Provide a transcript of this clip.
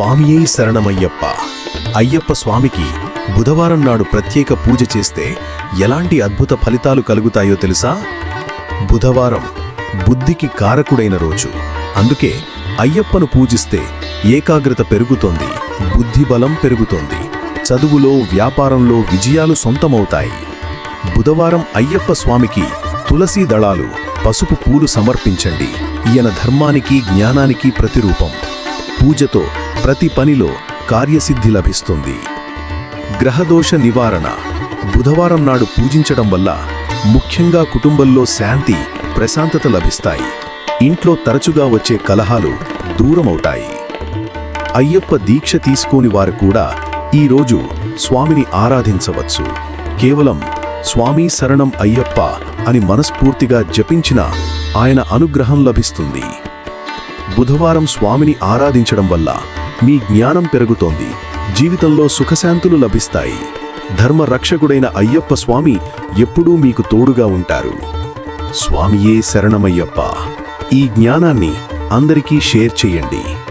స్వామియే శరణమయ్యప్ప. అయ్యప్ప స్వామికి బుధవారం నాడు ప్రత్యేక పూజ చేస్తే ఎలాంటి అద్భుత ఫలితాలు కలుగుతాయో తెలుసా? బుధవారం బుద్ధికి కారకుడైన రోజు. అందుకే అయ్యప్పను పూజిస్తే ఏకాగ్రత పెరుగుతోంది బుద్ధి బలం పెరుగుతోంది చదువులో వ్యాపారంలో విజయాలు సొంతమవుతాయి. బుధవారం అయ్యప్ప స్వామికి తులసీ దళాలు పసుపు పూలు సమర్పించండి. ఈయన ధర్మానికి జ్ఞానానికి ప్రతిరూపం. పూజతో ప్రతి పనిలో కార్యసిద్ధి లభిస్తుంది. గ్రహదోష నివారణ బుధవారం నాడు పూజించడం వల్ల ముఖ్యంగా కుటుంబంలో శాంతి ప్రశాంతత లభిస్తాయి. ఇంట్లో తరచుగా వచ్చే కలహాలు దూరమవుతాయి. అయ్యప్ప దీక్ష తీసుకోని వారు కూడా ఈరోజు స్వామిని ఆరాధించవచ్చు. కేవలం స్వామి శరణం అయ్యప్ప అని మనస్ఫూర్తిగా జపించిన ఆయన అనుగ్రహం లభిస్తుంది. బుధవారం స్వామిని ఆరాధించడం వల్ల మీ జ్ఞానం పెరుగుతోంది. జీవితంలో సుఖశాంతులు లభిస్తాయి. ధర్మ రక్షకుడైన అయ్యప్ప స్వామి ఎప్పుడూ మీకు తోడుగా ఉంటారు. స్వామియే శరణమయ్యప్ప. ఈ జ్ఞానాన్ని అందరికీ షేర్ చేయండి.